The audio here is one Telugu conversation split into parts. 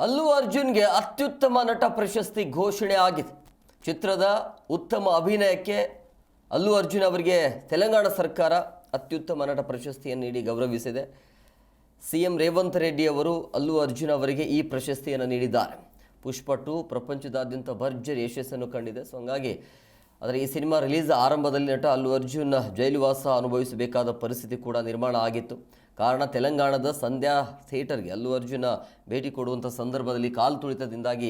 ಅಲ್ಲು ಅರ್ಜುನ್ಗೆ ಅತ್ಯುತ್ತಮ ನಟ ಪ್ರಶಸ್ತಿ ಘೋಷಣೆ ಆಗಿದೆ. ಚಿತ್ರದ ಉತ್ತಮ ಅಭಿನಯಕ್ಕೆ ಅಲ್ಲು ಅರ್ಜುನ್ ಅವರಿಗೆ ತೆಲಂಗಾಣ ಸರ್ಕಾರ ಅತ್ಯುತ್ತಮ ನಟ ಪ್ರಶಸ್ತಿಯನ್ನು ನೀಡಿ ಗೌರವಿಸಿದೆ. ಸಿ ಎಂ ರೇವಂತ್ ರೆಡ್ಡಿ ಅವರು ಅಲ್ಲು ಅರ್ಜುನ್ ಅವರಿಗೆ ಈ ಪ್ರಶಸ್ತಿಯನ್ನು ನೀಡಿದ್ದಾರೆ. ಪುಷ್ಪ ಪ್ರಪಂಚದಾದ್ಯಂತ ಭರ್ಜರಿ ಯಶಸ್ಸನ್ನು ಕಂಡಿದೆ. ಸೊ, ಹಂಗಾಗಿ ಆದರೆ ಈ ಸಿನಿಮಾ ರಿಲೀಸ್ ಆರಂಭದಲ್ಲಿ ನಟ ಅಲ್ಲು ಅರ್ಜುನ್ ಜೈಲುವಾಸ ಅನುಭವಿಸಬೇಕಾದ ಪರಿಸ್ಥಿತಿ ಕೂಡ ನಿರ್ಮಾಣ ಆಗಿತ್ತು ಕಾರಣ ತೆಲಂಗಾಣದ ಸಂಧ್ಯಾ ಥಿಯೇಟರ್ಗೆ ಅಲ್ಲು ಅರ್ಜುನ ಭೇಟಿ ಕೊಡುವಂಥ ಸಂದರ್ಭದಲ್ಲಿ ಕಾಲು ತುಳಿತದಿಂದಾಗಿ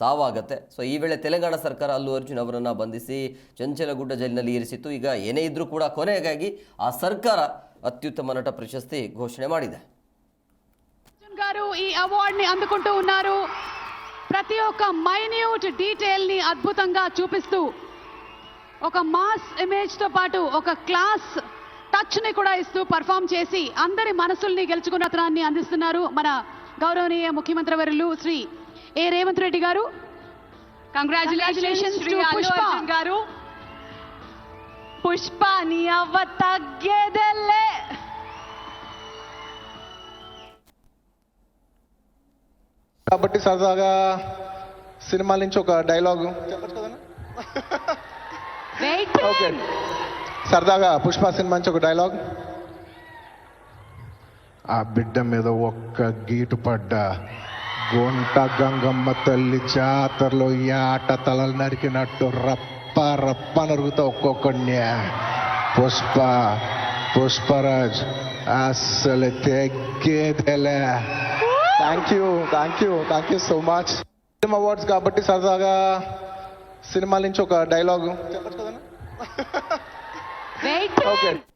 ಸಾವಾಗತ್ತೆ ಸೊ ಈ ವೇಳೆ ತೆಲಂಗಾಣ ಸರ್ಕಾರ ಅಲ್ಲು ಅರ್ಜುನ್ ಅವರನ್ನು ಬಂಧಿಸಿ ಚಂಚಲಗುಡ್ಡ ಜೈಲಿನಲ್ಲಿ ಇರಿಸಿತ್ತು ಈಗ ಏನೇ ಇದ್ರೂ ಕೂಡ ಕೊನೆಗಾಗಿ ಆ ಸರ್ಕಾರ ಅತ್ಯುತ್ತಮ ನಟ ಪ್ರಶಸ್ತಿ ಘೋಷಣೆ ಮಾಡಿದೆ అర్జున్ గారు ఈ అవార్డ్ ని అందుకుంటూ ఉన్నారు ప్రతి ఒక్క మైన్యూట్ డీటెయిల్ ని అద్భుతంగా చూపిస్తూ ఒక మాస్ ఇమేజ్తో పాటు ఒక క్లాస్ టచ్ని కూడా ఇస్తూ పర్ఫామ్ చేసి అందరి మనసుల్ని గెలుచుకున్న అతనాన్ని అందిస్తున్నారు మన గౌరవనీయ ముఖ్యమంత్రి వర్యులు శ్రీ ఏ రేవంత్ రెడ్డి గారు. కంగ్రాచులేషన్స్ అల్లు పుష్ప గారు. పుష్ప నీ అవ్వ తగ్గేదెల్లే కాబట్టి సరదాగా సినిమా నుంచి ఒక డైలాగ్. చెప్పచ్చు కదా ఓకే సరదాగా పుష్ప సినిమా నుంచి ఒక డైలాగ్. ఆ బిడ్డ మీద ఒక్క గీటు పడ్డా. గుంట గంగమ్మ తల్లి జాతరలో ఈ ఆట తలలు నరికినట్టు రప్ప రప్ప నరుగుతా ఒక్కొక్కడిని. పుష్ప పుష్పరాజ్ అస్సలు తెగ్గేదేలే thank you thank you thank you so much film awards కాబట్టి సరదాగా సినిమా నుంచి ఒక డైలాగ్. చెప్పచ్చు కదా Wait, okay.